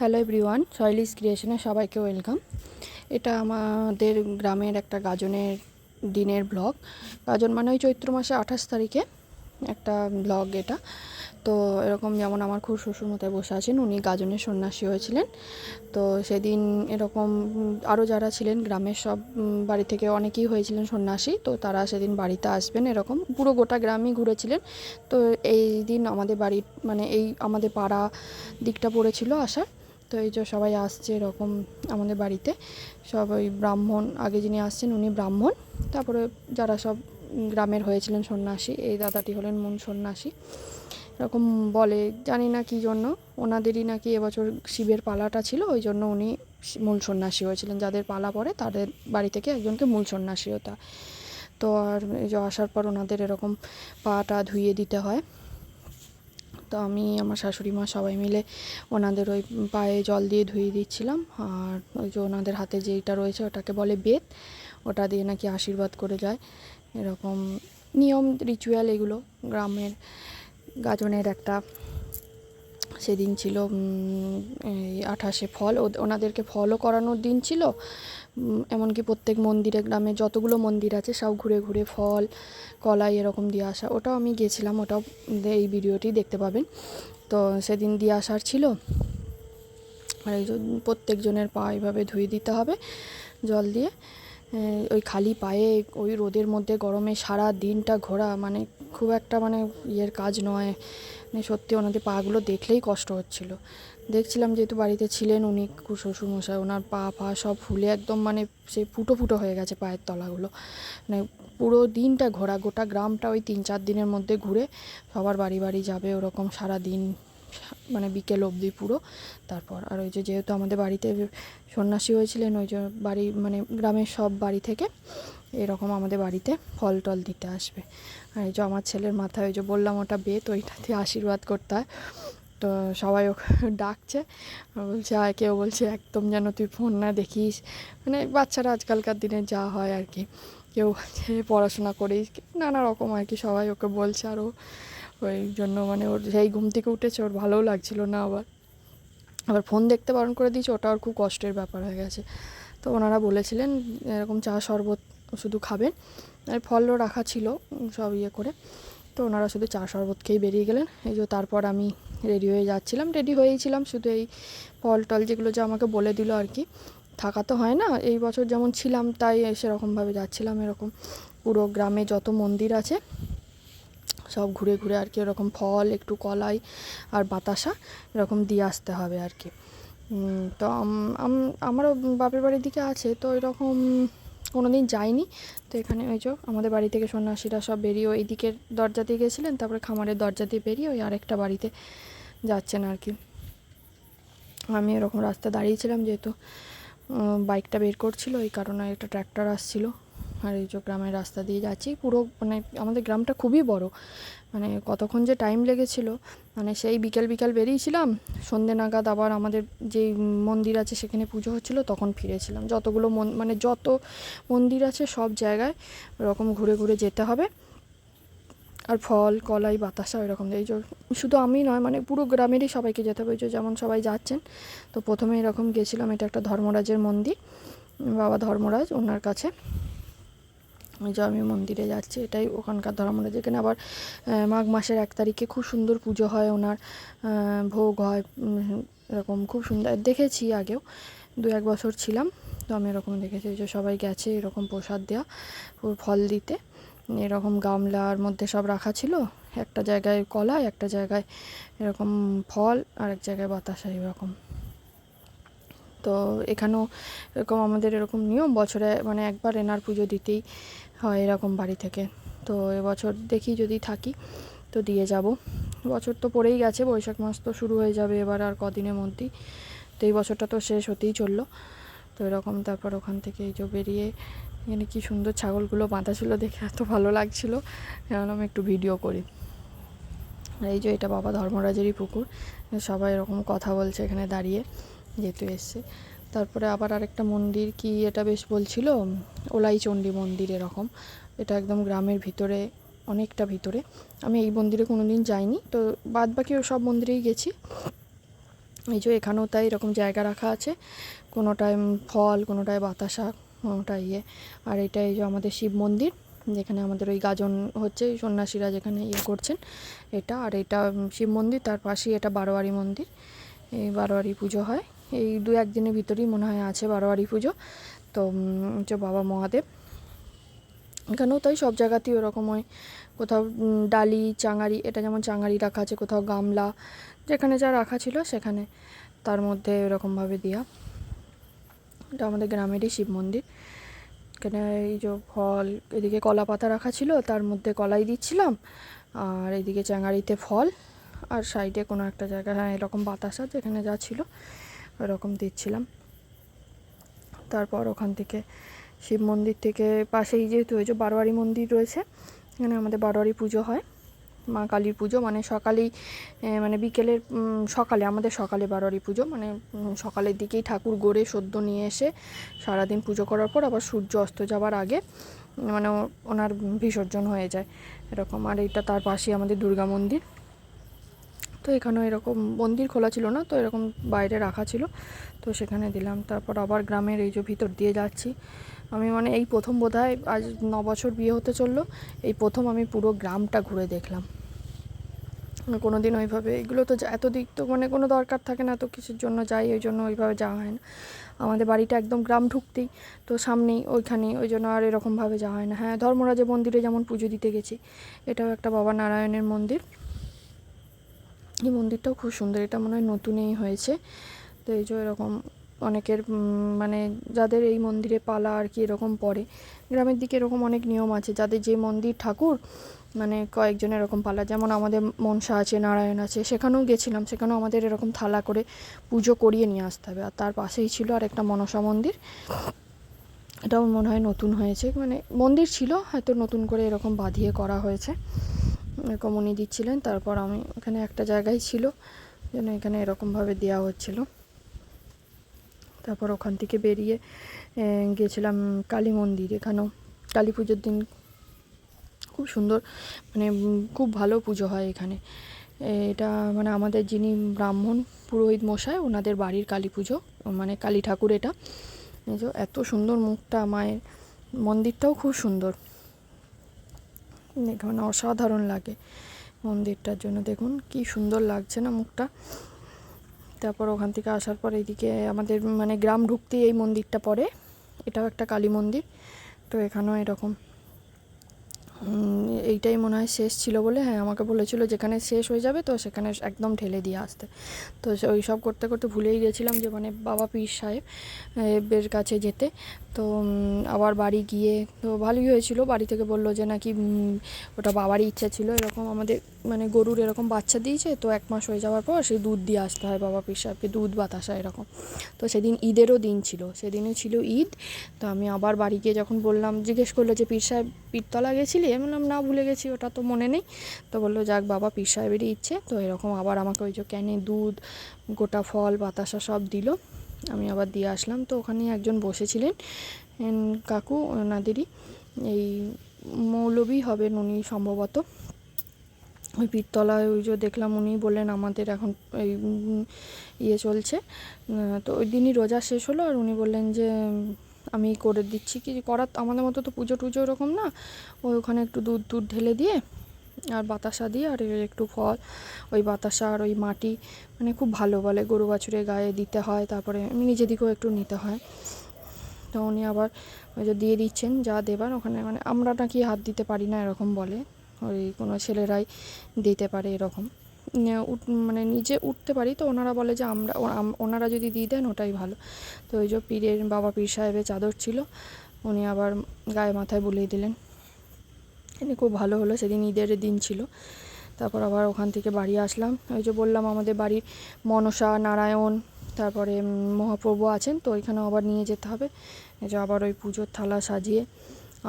Hello everyone সয়েলিস ক্রিয়েশনে সবাইকে welcome এটা আমাদের গ্রামের একটা গাজনের দিনের ব্লগ গাজন মানে ওই চৈত্র মাসে আঠাশ তারিখে একটা ব্লগ এটা। তো এরকম যেমন আমার খুব শ্বশুর মতো বসে আছেন, উনি গাজনের সন্ন্যাসী হয়েছিলেন। তো সেদিন এরকম আরও যারা ছিলেন, গ্রামের সব বাড়ি থেকে অনেকেই হয়েছিলেন সন্ন্যাসী, তো তারা সেদিন বাড়িতে আসবেন এরকম। পুরো গোটা গ্রামই ঘুরেছিলেন। তো এই দিন আমাদের বাড়ি মানে এই আমাদের পাড়া দিকটা পড়েছিল আসার। তো এই যে সবাই আসছে এরকম আমাদের বাড়িতে। সবাই ব্রাহ্মণ, আগে যিনি আসছেন উনি ব্রাহ্মণ। তারপরে যারা সব গ্রামের হয়েছিলেন সন্ন্যাসী, এই দাদাটি হলেন মূল সন্ন্যাসী। এরকম বলে, জানি না কী জন্য। ওনাদেরই নাকি এবছর শিবের পালাটা ছিল, ওই জন্য উনি মূল সন্ন্যাসী হয়েছিলেন। যাদের পালা পড়ে তাদের বাড়ি থেকে একজনকে মূল সন্ন্যাসী হতে। তো আর আসার পর ওনাদের এরকম পাটা ধুইয়ে দিতে হয়। তো আমি আমার শাশুড়ি মা সবাই মিলে ওনাদের ওই পায়ে জল দিয়ে ধুয়ে দিচ্ছিলাম। আর ওই যে ওনাদের হাতে যেইটা রয়েছে ওটাকে বলে বেত, ওটা দিয়ে নাকি আশীর্বাদ করে যায়। এরকম নিয়ম রিচুয়াল এগুলো গ্রামের গাজনের একটা সেদিন ছিল আঠাশে ফল। ওনাদেরকে ফলও করানোর দিন ছিল। এমনকি প্রত্যেক মন্দিরে, গ্রামে যতগুলো মন্দির আছে, সব ঘুরে ঘুরে ফল, কলাই এরকম দিয়ে আসা, ওটাও আমি গেছিলাম ওটাও এই ভিডিওটি দেখতে পাবেন। তো সেদিন দিয়ে আসার ছিল। আর এই প্রত্যেকজনের পা এইভাবে ধুয়ে দিতে হবে, জল দিয়ে। ওই খালি পায়ে, ওই রোদের মধ্যে গরমে সারা দিনটা ঘোরা মানে খুব একটা মানে ইয়ের কাজ নয়। মানে সত্যি ওনাদের পাগুলো দেখলেই কষ্ট হচ্ছিল। দেখছিলাম যেহেতু বাড়িতে ছিলেন উনি শ্বশুরমশাই ওনার পা পা সব ফুলে একদম মানে সেই ফুটো ফুটো হয়ে গেছে পায়ের তলাগুলো। মানে পুরো দিনটা ঘোরা, গোটা গ্রামটা ওই তিন চার দিনের মধ্যে ঘুরে সবার বাড়ি বাড়ি যাবে ওরকম সারা দিন মানে বিকেল অবধি পুরো। তারপর আর ওই যে যেহেতু আমাদের বাড়িতে সন্ন্যাসী হয়েছিলেন, ওই যে বাড়ি মানে গ্রামের সব বাড়ি থেকে এরকম আমাদের বাড়িতে ফল টল দিতে আসবে। আর এই যে আমার ছেলের মাথায় ওই যে বললাম ওটা বেত, ওইটাতে আশীর্বাদ করতে হয়। তো সবাই ওকে ডাকছে। বলছে আর কেউ, বলছে, একদম যেন তুই ফোন না দেখিস। মানে বাচ্চারা আজকালকার দিনে যা হয় আর কি। কেউ বলছে, পড়াশোনা করিস। নানা রকম আর কি সবাই ওকে বলছে। আর ওই জন্য মানে ওর সেই ঘুম থেকে উঠেছে, ওর ভালোও লাগছিল না আবার। আবার ফোন দেখতে বারণ করে দিয়েছে, ওটা ওর খুব কষ্টের ব্যাপার হয়ে গেছে। তো ওনারা বলেছিলেন, এরকম চা শরবত শুধু খাবেন। আর ফলও রাখা ছিল সব ইয়ে করে। তো ওনারা শুধু চা শরবত খেয়েই বেরিয়ে গেলেন। এই যে তারপর আমি রেডি হয়ে যাচ্ছিলাম, রেডি হয়েইছিলাম শুধু এই ফল টল যেগুলো যে আমাকে বলে দিল আর কি, থাকা তো হয় না। এই বছর যেমন ছিলাম, তাই সেরকমভাবে যাচ্ছিলাম এরকম। পুরো গ্রামে যত মন্দির আছে, সব ঘুরে ঘুরে আর কি এরকম ফল, একটু কলাই আর বাতাসা এরকম দিয়ে আসতে হবে আর কি। তো আম- আম- আমারও বাপের বাড়ির দিকে আছে, তো এরকম কোনো দিন যাইনি। তো এখানে ওই যে আমাদের বাড়ি থেকে সন্ন্যাসীরা সব বেরিয়ে ওই দিকের দরজা দিয়ে গেছিলেন, তারপরে খামারের দরজা দিয়ে বেরিয়ে ওই আরেকটা বাড়িতে যাচ্ছেন আর কি। আমি এরকম রাস্তা দাঁড়িয়েছিলাম যেহেতু বাইকটা বের করছিল ওই কারণে একটা ট্র্যাক্টর আসছিল। আর এই যে গ্রামের রাস্তা দিয়ে যাচ্ছি, পুরো মানে আমাদের গ্রামটা খুবই বড়। মানে কতক্ষণ যে টাইম লেগেছিল মানে সেই বিকেল বিকেল বেরিয়েছিলাম, সন্ধে নাগাদ আবার আমাদের যে মন্দির আছে সেখানে পুজো হচ্ছিল, তখন ফিরেছিলাম। যতগুলো মন মানে যত মন্দির আছে সব জায়গায় ওরকম ঘুরে ঘুরে যেতে হবে। আর ফল, কলাই, বাতাসা ওইরকম এই শুধু আমি নয় মানে পুরো গ্রামেরই সবাইকে যেতে হবে যেমন সবাই যাচ্ছেন। তো প্রথমে এরকম গেছিলাম, এটা একটা ধর্মরাজের মন্দির। বাবা ধর্মরাজ, ওনার কাছে। যে আমি মন্দিরে যাচ্ছি, এটাই ওখানকার ধর্মরাজ যেখানে আবার মাঘ মাসের এক তারিখে খুব সুন্দর পুজো হয় ওনার ভোগ হয় এরকম খুব সুন্দর। দেখেছি আগেও, দু এক বছর ছিলাম, তো আমি এরকম দেখেছি যে সবাই গেছে এরকম প্রসাদ দেওয়া ফল দিতে। এরকম গামলার মধ্যে সব রাখা ছিল, একটা জায়গায় কলা, একটা জায়গায় এরকম ফল, আর এক জায়গায় বাতাসা এরকম। তো এখানেও এরকম আমাদের এরকম নিয়ম, বছরে মানে একবার এনার পুজো দিতেই হয় এরকম বাড়ি থেকে। তো এবছর দেখি যদি থাকি, তো দিয়ে যাব। বছর তো পড়েই গেছে, বৈশাখ মাস তো শুরু হয়ে যাবে এবার আর কদিনের মধ্যেই। তো এই বছরটা তো শেষ হতেই চলল। তো এরকম তারপর ওখান থেকে এই যে বেরিয়ে এখানে কি সুন্দর ছাগলগুলো বাঁধা ছিল দেখে এত ভালো লাগছিল। আমি একটু ভিডিও করি। এই যে এটা বাবা ধর্মরাজেরই পুকুর। সবাই এরকম কথা বলছে এখানে দাঁড়িয়ে, যেহেতু এসছে। তারপরে আবার আরেকটা মন্দির কি এটা বেশ বলছিল? ওলাইচণ্ডী মন্দির এরকম। এটা একদম গ্রামের ভিতরে, অনেকটা ভিতরে। আমি এই মন্দিরে কোনো দিন যাইনি, তো বাদ বাকি সব মন্দিরেই গেছি। এই যে এখানেও তাই এরকম জায়গা রাখা আছে কোনোটায় ফল কোনোটায় বাতাসা কোনোটা ইয়ে। আর এটা এই যে আমাদের শিব মন্দির, যেখানে আমাদের ওই গাজন হচ্ছে সন্ন্যাসীরা যেখানে ইয়ে করছেন, এটা। আর এটা শিব মন্দির, তার পাশেই এটা বারোয়ারি মন্দির। এই বারোয়ারি পুজো হয়। এই দু একদিনের ভিতরেই মনে হয় আছে বারোয়ারি পুজো। তো হচ্ছে বাবা মহাদেব। এখানেও তাই সব জায়গাতেই ওরকম হয় কোথাও ডালি, চাঙারি, এটা যেমন চাঙারি রাখা আছে, কোথাও গামলা, যেখানে যা রাখা ছিল সেখানে তার মধ্যে এরকমভাবে দেওয়া এটা আমাদের গ্রামেরই শিব মন্দির। এখানে এই যে ফল, এদিকে কলা পাতা রাখা ছিল, তার মধ্যে কলাই দিচ্ছিলাম, আর এদিকে চাঙারিতে ফল, আর সাইডে কোনো একটা জায়গায় হ্যাঁ এরকম বাতাসা যেখানে যা ছিল। ওরকম দিচ্ছিলাম। তারপর ওখান থেকে শিব মন্দির থেকে পাশেই যেহেতু যে বারোয়ারি মন্দির রয়েছে, এখানে আমাদের বারোয়ারি পুজো হয়, মা কালীর পুজো। মানে সকালেই মানে বিকেলের সকালে, আমাদের সকালে বারোয়ারি পুজো। মানে সকালের দিকেই ঠাকুর গড়ে সদ্য নিয়ে এসে সারাদিন পুজো করার পর আবার সূর্য অস্ত যাওয়ার আগে মানে ওনার বিসর্জন হয়ে যায়, এরকম। আর এটা তার পাশেই আমাদের দুর্গা মন্দির। তো এখানেও এরকম মন্দির খোলা ছিল না, তো এরকম বাইরে রাখা ছিল। তো সেখানে দিলাম, তারপর আবার গ্রামের এই যে ভিতর দিয়ে যাচ্ছি। আমি মানে এই প্রথম বোধহয় আজ ন বছর বিয়ে হতে চলল, এই প্রথম আমি পুরো গ্রামটা ঘুরে দেখলাম। কোনো দিন ওইভাবে, এগুলো তো এত দিক তো মানে কোনো দরকার থাকে না তো কিছুর জন্য যাই, ওই জন্য ওইভাবে যাওয়া হয় না। আমাদের বাড়িটা একদম গ্রাম ঢুকতেই, তো সামনেই ওইখানেই, ওই জন্য আর এরকমভাবে যাওয়া হয় না। হ্যাঁ ধর্মরাজের মন্দিরে যেমন পুজো দিতে গেছি, এটাও একটা বাবা নারায়ণের মন্দির। এই মন্দিরটাও খুব সুন্দর, এটা মনে হয় নতুনই হয়েছে। তো এই যে এরকম অনেকের মানে যাদের এই মন্দিরে পালা আর কি এরকম পড়ে, গ্রামের দিকে এরকম অনেক নিয়ম আছে। যাদের যে মন্দির ঠাকুর মানে কয়েকজন এরকম পালা, যেমন আমাদের মনসা আছে, নারায়ণ আছে, সেখানেও গেছিলাম, সেখানেও আমাদের এরকম থালা করে পুজো করিয়ে নিয়ে আসতে হবে। আর তার পাশেই ছিল আর একটা মনসা মন্দির। এটাও মনে হয় নতুন হয়েছে। মানে মন্দির ছিল, হয়তো নতুন করে এরকম বাঁধিয়ে করা হয়েছে। এরকম উনি দিচ্ছিলেন। তারপর আমি এখানে একটা জায়গায় ছিল যেন এখানে এরকমভাবে দেওয়া হচ্ছিল। তারপর ওখান থেকে বেরিয়ে এ, গেছিলাম কালী মন্দির। এখানেও কালী পুজোর দিন খুব সুন্দর মানে খুব ভালো পুজো হয় এখানে। এটা মানে আমাদের যিনি ব্রাহ্মণ পুরোহিত মশাই ওনাদের বাড়ির কালী পুজো মানে কালী ঠাকুর এটা। এত সুন্দর মুখটা মায়ের মন্দিরটাও খুব সুন্দর। এখানে অসাধারণ লাগে মন্দিরটার জন্য। দেখুন, কি সুন্দর লাগছে না মুখটা। তারপর ওখান থেকে আসার পর এইদিকে আমাদের মানে গ্রাম ঢুকতেই এই মন্দিরটা পড়ে। এটাও একটা কালী মন্দির। তো এখানেও এরকম। এইটাই মনে হয় শেষ ছিল বলে হ্যাঁ আমাকে বলেছিল যেখানে শেষ হয়ে যাবে তো সেখানে একদম ঠেলে দিয়ে আসতে। তো ওই সব করতে করতে ভুলেই গেছিলাম যে মানে বাবা পীর সাহেব এর কাছে যেতে। তো আবার বাড়ি গিয়ে তো ভালোই হয়েছিল। বাড়ি থেকে বলল যে নাকি ওটা বাবারই ইচ্ছা ছিল। এরকম আমাদের মানে গরুর এরকম বাচ্চা দিয়েছে, তো এক মাস হয়ে যাওয়ার পর সেই দুধ দিয়ে আসতে হয় বাবা পীর সাহেবকে, দুধ বাতাসা এরকম। তো সেদিন ঈদেরও দিন ছিল, সেদিনও ছিল ঈদ। তো আমি আবার বাড়ি গিয়ে যখন বললাম, জিজ্ঞেস করল যে পীর সাহেব পীরতলা গেছিলি? আমি বললাম, না, ভুলে গেছি, ওটা তো মনে নেই। তো বলল, যাক বাবা, পীর সাহেবেরই ইচ্ছে। তো এরকম আবার আমাকে ওই যে ক্যানে দুধ, গোটা ফল, বাতাসা সব দিল। আমি আবার দিয়ে আসলাম। তো ওখানে একজন বসেছিলেন কাকু, ওনাদেরই। এই মৌলবী হবেন উনি সম্ভবত। ওই পীরতলায় ওই যে দেখলাম উনি বললেন, আমাদের এখন এই ইয়ে চলছে। তো ওই দিনই রোজা শেষ হলো। আর উনি বললেন যে আমি করে দিচ্ছি কি করার আমাদের মতো তো পুজো টুজো ওরকম না। ওই ওখানে একটু দুধ দুধ ঢেলে দিয়ে আর বাতাসা দিয়ে আর একটু ফল, ওই বাতাসা আর ওই মাটি মানে খুব ভালো বলে। গরু বাছুরের গায়ে দিতে হয়, তারপরে আমি নিজে দিকেও একটু নিতে হয়। তো উনি আবার দিয়ে দিচ্ছেন, যা দেবার ওখানে মানে আমরা নাকি হাত দিতে পারি না এরকম বলে। ওই কোনো ছেলেরাই দিতে পারে এরকম। মানে নিজে উঠতে পারি, তো ওনারা বলে যে আমরা ওনারা যদি দিয়ে দেন ওটাই ভালো। তো ওই যে পীরের বাবা পীর সাহেবের চাদর ছিল, উনি আবার গায়ে মাথায় বুলিয়ে দিলেন। এনে খুব ভালো হলো, সেদিন ঈদের দিন ছিল। তারপর আবার ওখান থেকে বাড়ি আসলাম। ওই যে বললাম, আমাদের বাড়ির মনসা, নারায়ণ, তারপরে মহাপ্রভু আছেন, তো ওইখানেও আবার নিয়ে যেতে হবে। এই যে আবার ওই পুজোর থালা সাজিয়ে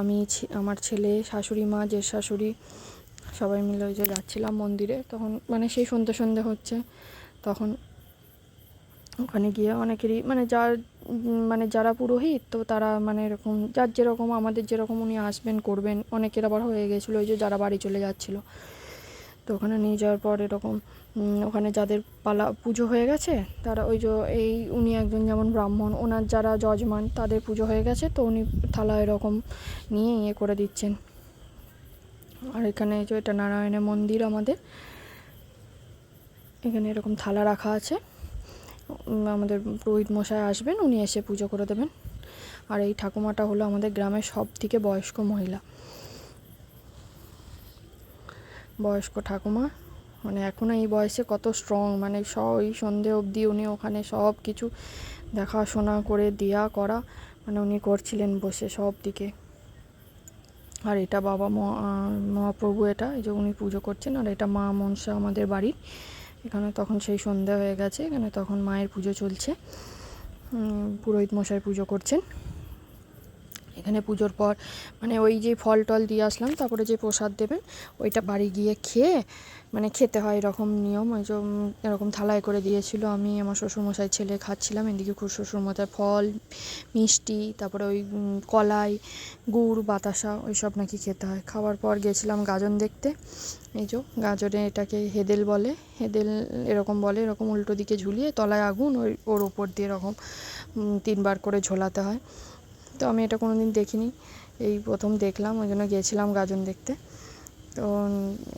আমি আমার ছেলে, শাশুড়ি মা যে শাশুড়ি সবাই মিলে ওই যে যাচ্ছিলাম মন্দিরে, তখন মানে সেই সন্ধে সন্ধে হচ্ছে, তখন ওখানে গিয়ে অনেকেরই মানে যার মানে যারা পুরোহিত, তো তারা মানে এরকম, যার যেরকম, আমাদের যেরকম উনি আসবেন, করবেন, অনেকের আবার হয়ে গেছিল ওই যে যারা বাড়ি চলে যাচ্ছিল। তো ওখানে নিয়ে যাওয়ার পর এরকম ওখানে যাদের পালা, পুজো হয়ে গেছে, তারা ওই যে, এই উনি একজন যেমন ব্রাহ্মণ, ওনার যারা যজমান, তাদের পুজো হয়ে গেছে, তো উনি থালা এরকম নিয়ে ইয়ে করে দিচ্ছেন। আর এখানে যে এটা নারায়ণের মন্দির আমাদের। এখানে এরকম থালা রাখা আছে। আমাদের পুরোহিত মশাই আসবেন, উনি এসে পুজো করে দেবেন। আর এই ঠাকুমাটা হলো আমাদের গ্রামের সব থেকে বয়স্ক মহিলা। বয়স্ক ঠাকুমা। মানে এখনও এই বয়সে কত স্ট্রং মানে স এই সন্ধে অবধি উনি ওখানে সব কিছু দেখাশোনা করে, দেয়া করা মানে উনি করছিলেন বসে সব দিকে আর এটা বাবা মহা- মহাপ্রভু এটা, এই যে উনি পুজো করছেন, আর এটা মা মনসা আমাদের বাড়ির এখানে তখন সেই সন্ধ্যা হয়ে গেছে, এখানে তখন মায়ের পুজো চলছে। পুরোহিত মশাই পুজো করছেন। এখানে পুজোর পর মানে ওই যে ফল টল দিয়ে আসলাম, তারপরে যে প্রসাদ দেবেন ওইটা বাড়ি গিয়ে খেয়ে মানে খেতে হয় এরকম নিয়ম, ওই যে এরকম থালায় করে দিয়েছিল আমি, আমার শ্বশুরমশাই ছেলে খাচ্ছিলাম, এদিকে খুব শ্বশুরমশাই ফল, মিষ্টি, তারপরে ওই কলাই, গুড়, বাতাসা, ওইসব নাকি খেতে হয়। খাওয়ার পর গেছিলাম গাজন দেখতে, এই যে গাজনে এটাকে হেদেল বলে, হেদেল এরকম বলে, এরকম উল্টো দিকে ঝুলিয়ে তলায় আগুন, ওই, ওর ওপর দিয়ে এরকম তিনবার করে ঝোলাতে হয়। তো আমি এটা কোনো দিন দেখিনি। এই প্রথম দেখলাম, ওই জন্য গিয়েছিলাম গাজন দেখতে। তো,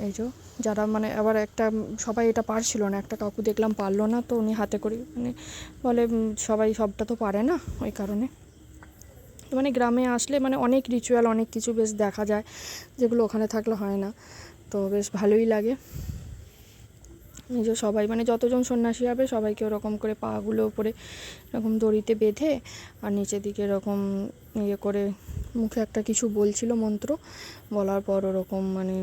এই যে, যারা মানে আবার একটা সবাই এটা পারছিল না, একটা কাকু দেখলাম পারল না, তো উনি হাতে করে মানে বলে সবাই সবটা তো পারে না, ওই কারণে। তো মানে গ্রামে আসলে মানে অনেক রিচুয়াল অনেক কিছু বেশ দেখা যায়, যেগুলো ওখানে থাকলে হয় না। তো বেশ ভালোই লাগে। যে সবাই মানে যতজন সন্ন্যাসী হবে সবাইকে ওরকম করে পাগুলো উপরে এরকম দড়িতে বেঁধে আর নিচের দিকে এরকম ইয়ে করে মুখে একটা কিছু বলছিল মন্ত্র, বলার পর ওরকম মানে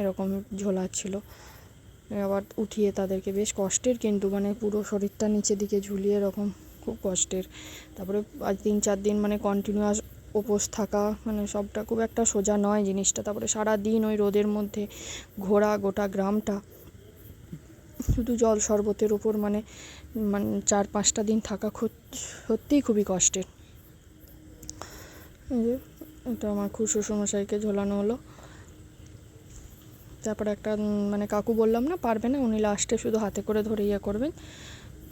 এরকম ঝোলাচ্ছিল। আবার উঠিয়ে তাদেরকে বেশ কষ্টের কিন্তু মানে পুরো শরীরটা নিচের দিকে ঝুলিয়ে এরকম খুব কষ্টের। তারপরে আজ তিন চার দিন মানে কন্টিনিউয়াস উপোস থাকা মানে সবটা খুব একটা সোজা নয় জিনিসটা। তারপরে সারা দিন ওই রোদের মধ্যে ঘোরা গোটা গ্রামটা। শুধু জল শরবতের উপর মানে মানে চার পাঁচটা দিন থাকা সত্যিই খুবই কষ্টের। এটা আমার খুব শ্বশুরমশাইকে ঝোলানো হলো। তারপরে একটা মানে কাকু বললাম না, পারবে না, উনি লাস্টে শুধু হাতে করে ধরে ইয়ে করবেন।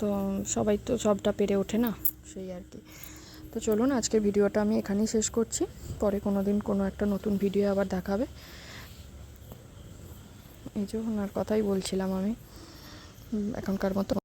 তো সবাই তো সবটা পেরে ওঠে না, সেই আর কি। তো চলুন, আজকের ভিডিওটা আমি এখানেই শেষ করছি। পরে কোনো দিন কোনো একটা নতুন ভিডিও আবার দেখাবে। এই যে ওনার কথাই বলছিলাম আমি। এখনকার মতো।